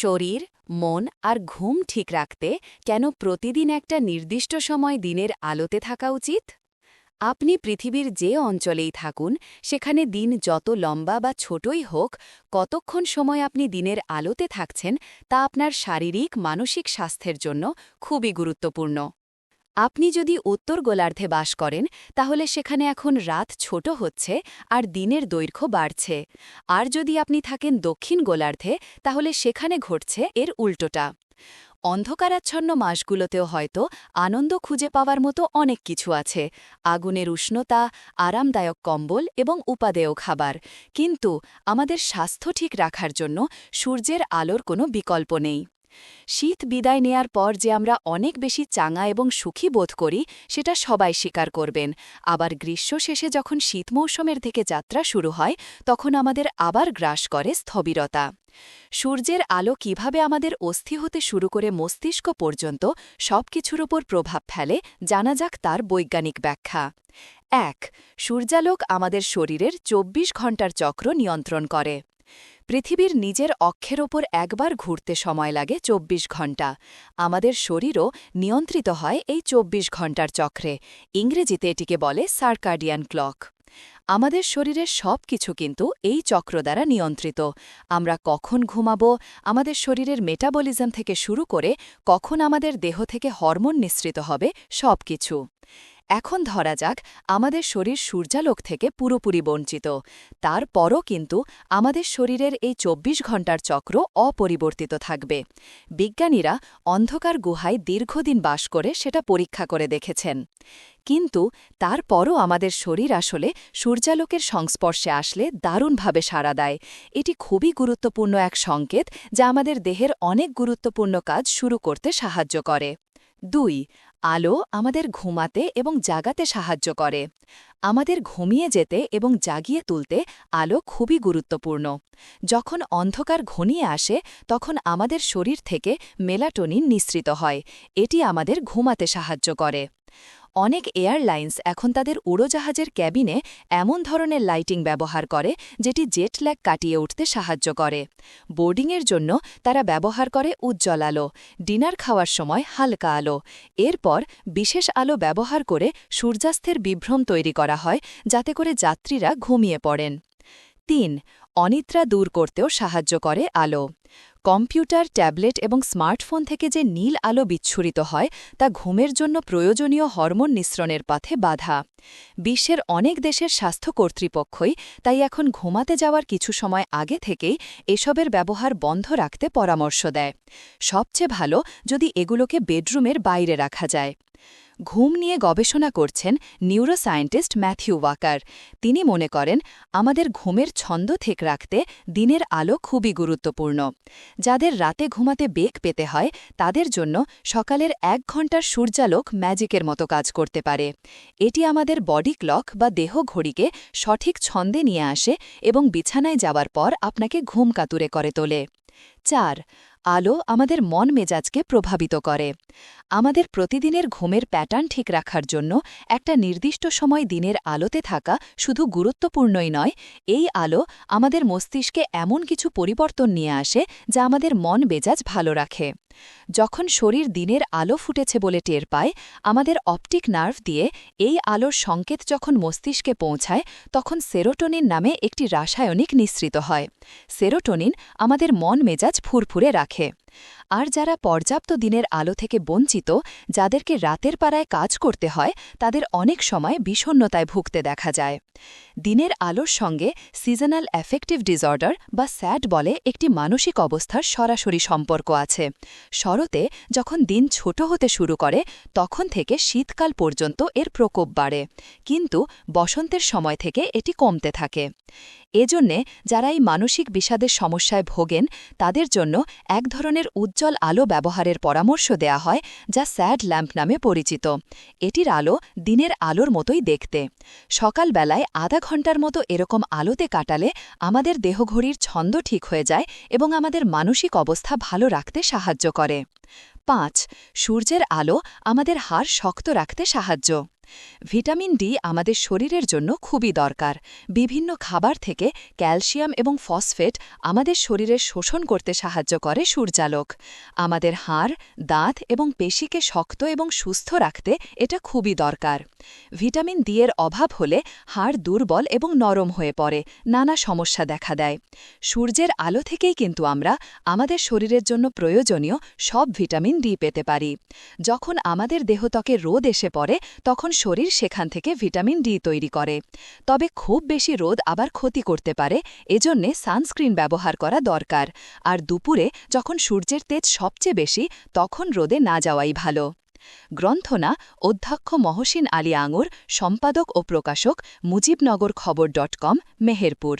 শরীর, মন আর ঘুম ঠিক রাখতে কেন প্রতিদিন একটা নির্দিষ্ট সময় দিনের আলোতে থাকা উচিত? আপনি পৃথিবীর যে অঞ্চলেই থাকুন, সেখানে দিন যত লম্বা বা ছোটই হোক, কতক্ষণ সময় আপনি দিনের আলোতে থাকছেন, তা আপনার শারীরিক, মানসিক স্বাস্থ্যের জন্য খুবই গুরুত্বপূর্ণ। আপনি যদি উত্তর গোলার্ধে বাস করেন, তাহলে সেখানে এখন রাত ছোট হচ্ছে আর দিনের দৈর্ঘ্য বাড়ছে। আর যদি আপনি থাকেন দক্ষিণ গোলার্ধে, তাহলে সেখানে ঘটছে এর উল্টোটা। অন্ধকারাচ্ছন্ন মাসগুলোতেও হয়তো আনন্দ খুঁজে পাওয়ার মতো অনেক কিছু আছে। আগুনের উষ্ণতা, আরামদায়ক কম্বল এবং উপাদেয় খাবার। কিন্তু আমাদের স্বাস্থ্য ঠিক রাখার জন্য সূর্যের আলোর কোনো বিকল্প নেই। শীত বিদায় নেয়ার পর যে আমরা অনেক বেশি চাঙা এবং সুখী বোধ করি, সেটা সবাই স্বীকার করবেন। আবার গ্রীষ্ম শেষে যখন শীত মৌসুমের থেকে যাত্রা শুরু হয়, তখন আমাদের আবার গ্রাস করে স্থবিরতা। সূর্যের আলো কীভাবে আমাদের অস্থি হতে শুরু করে মস্তিষ্ক পর্যন্ত সব কিছুর ওপর প্রভাব ফেলে, জানা যাক তার বৈজ্ঞানিক ব্যাখ্যা। এক, সূর্যালোক আমাদের শরীরের ২৪ ঘণ্টার চক্র নিয়ন্ত্রণ করে। পৃথিবীর নিজের অক্ষের ওপর একবার ঘুরতে সময় লাগে ২৪ ঘণ্টা। আমাদের শরীরও নিয়ন্ত্রিত হয় এই ২৪ ঘণ্টার চক্রে। ইংরেজিতে এটিকে বলে সার্কার্ডিয়ান ক্লক। আমাদের শরীরের সব কিছু কিন্তু এই চক্র দ্বারা নিয়ন্ত্রিত। আমরা কখন ঘুমাব, আমাদের শরীরের মেটাবলিজম থেকে শুরু করে কখন আমাদের দেহ থেকে হরমোন নিঃসৃত হবে, সব কিছু। এখন ধরা যাক, আমাদের শরীর সূর্যালোক থেকে পুরোপুরি বঞ্চিত। তারপরও কিন্তু আমাদের শরীরের এই ২৪ ঘণ্টার চক্র অপরিবর্তিত থাকবে। বিজ্ঞানীরা অন্ধকার গুহায় দীর্ঘদিন বাস করে সেটা পরীক্ষা করে দেখেছেন। কিন্তু তারপরও আমাদের শরীর আসলে সূর্যালোকের সংস্পর্শে আসলে দারুণভাবে সাড়া দেয়। এটি খুবই গুরুত্বপূর্ণ এক সংকেত যা আমাদের দেহের অনেক গুরুত্বপূর্ণ কাজ শুরু করতে সাহায্য করে। দুই আলো আমাদের ঘুমাতে এবং জাগাতে সাহায্য করে। আমাদের ঘুমিয়ে যেতে এবং জাগিয়ে তুলতে আলো খুবই গুরুত্বপূর্ণ। যখন অন্ধকার ঘনিয়ে আসে, তখন আমাদের শরীর থেকে মেলাটোনিন নিঃসৃত হয়। এটি আমাদের ঘুমাতে সাহায্য করে। অনেক এয়ারলাইন্স এখন তাদের উড়োজাহাজের ক্যাবিনে এমন ধরনের লাইটিং ব্যবহার করে, যেটি জেট ল্যাগ কাটিয়ে উঠতে সাহায্য করে। বোর্ডিংয়ের জন্য তারা ব্যবহার করে উজ্জ্বল আলো, ডিনার খাওয়ার সময় হালকা আলো। এরপর বিশেষ আলো ব্যবহার করে সূর্যাস্তের বিভ্রম তৈরি করা হয়, যাতে করে যাত্রীরা ঘুমিয়ে পড়েন। তিন, অনিদ্রা দূর করতেও সাহায্য করে আলো। কম্পিউটার, ট্যাবলেট এবং স্মার্টফোন থেকে যে নীল আলো বিচ্ছুরিত হয়, তা ঘুমের জন্য প্রয়োজনীয় হরমোন নিঃসরণের পথে বাধা। বিশ্বের অনেক দেশের স্বাস্থ্য কর্তৃপক্ষই তাই এখন ঘুমাতে যাওয়ার কিছু সময় আগে থেকেই এসবের ব্যবহার বন্ধ রাখতে পরামর্শ দেয়। সবচেয়ে ভালো যদি এগুলোকে বেডরুমের বাইরে রাখা যায়। ঘুম নিয়ে গবেষণা করছেন নিউরোসায়েন্টিস্ট ম্যাথিউ ওয়াকার। তিনি মনে করেন, আমাদের ঘুমের ছন্দ ঠিক রাখতে দিনের আলো খুবই গুরুত্বপূর্ণ। যাদের রাতে ঘুমাতে বেগ পেতে হয়, তাদের জন্য সকালের এক ঘণ্টার সূর্যালোক ম্যাজিকের মতো কাজ করতে পারে। এটি আমাদের বডি ক্লক বা দেহ ঘড়িকে সঠিক ছন্দে নিয়ে আসে এবং বিছানায় যাওয়ার পর আপনাকে ঘুম কাতুরে করে তোলে। চার, আলো আমাদের মন মেজাজকে প্রভাবিত করে। আমাদের প্রতিদিনের ঘুমের প্যাটার্ন ঠিক রাখার জন্য একটা নির্দিষ্ট সময় দিনের আলোতে থাকা শুধু গুরুত্বপূর্ণই নয়, এই আলো আমাদের মস্তিষ্কে এমন কিছু পরিবর্তন নিয়ে আসে যা আমাদের মন মেজাজ ভালো রাখে। যখন শরীর দিনের আলো ফুটেছে বলে টের পায়, আমাদের অপটিক নার্ভ দিয়ে এই আলোর সংকেত যখন মস্তিষ্কে পৌঁছায়, তখন সেরোটোনিন নামে একটি রাসায়নিক নিঃসৃত হয়। সেরোটোনিন আমাদের মন মেজাজ ফুরফুরে রাখে। আর যারা পর্যাপ্ত দিনের আলো থেকে বঞ্চিত, যাদেরকে রাতের পাড়ায় কাজ করতে হয়, তাদের অনেক সময় বিষণ্নতায় ভুগতে দেখা যায়। দিনের আলোর সঙ্গে সিজনাল অ্যাফেক্টিভ ডিসঅর্ডার বা স্যাড বলে একটি মানসিক অবস্থার সরাসরি সম্পর্ক আছে। শরতে যখন দিন ছোট হতে শুরু করে, তখন থেকে শীতকাল পর্যন্ত এর প্রকোপ বাড়ে, কিন্তু বসন্তের সময় থেকে এটি কমতে থাকে। এজন্যে যারা এই মানসিক বিষাদের সমস্যায় ভোগেন, তাদের জন্য এক ধরনের উজ্জ্বল আলো ব্যবহারের পরামর্শ দেয়া হয়, যা স্যাড ল্যাম্প নামে পরিচিত। এটির আলো দিনের আলোর মতোই দেখতে। সকালবেলায় আধা ঘণ্টার মতো এরকম আলোতে কাটালে আমাদের দেহঘড়ির ছন্দ ঠিক হয়ে যায় এবং আমাদের মানসিক অবস্থা ভালো রাখতে সাহায্য করে। পাঁচ, সূর্যের আলো আমাদের হাড় শক্ত রাখতে সাহায্য। ভিটামিন ডি আমাদের শরীরের জন্য খুবই দরকার। বিভিন্ন খাবার থেকে ক্যালসিয়াম এবং ফসফেট আমাদের শরীরের শোষণ করতে সাহায্য করে সূর্যালোক। আমাদের হাড়, দাঁত এবং পেশিকে শক্ত এবং সুস্থ রাখতে এটা খুবই দরকার। ভিটামিন ডি এর অভাব হলে হাড় দুর্বল এবং নরম হয়ে পড়ে, নানা সমস্যা দেখা দেয়। সূর্যের আলো থেকেই কিন্তু আমরা আমাদের শরীরের জন্য প্রয়োজনীয় সব ভিটামিন ডি পেতে পারি। যখন আমাদের দেহত্বকে রোদ এসে পড়ে, তখন শরীর সেখান থেকে ভিটামিন ডি তৈরি করে। তবে খুব বেশি রোদ আবার ক্ষতি করতে পারে, এজন্যে সানস্ক্রিন ব্যবহার করা দরকার। আর দুপুরে যখন সূর্যের তেজ সবচেয়ে বেশি, তখন রোদে না যাওয়াই ভালো। গ্রন্থনা, অধ্যক্ষ মহসিন আলী আঙুর, সম্পাদক ও প্রকাশক মুজিবনগর খবর ডট কম, মেহেরপুর।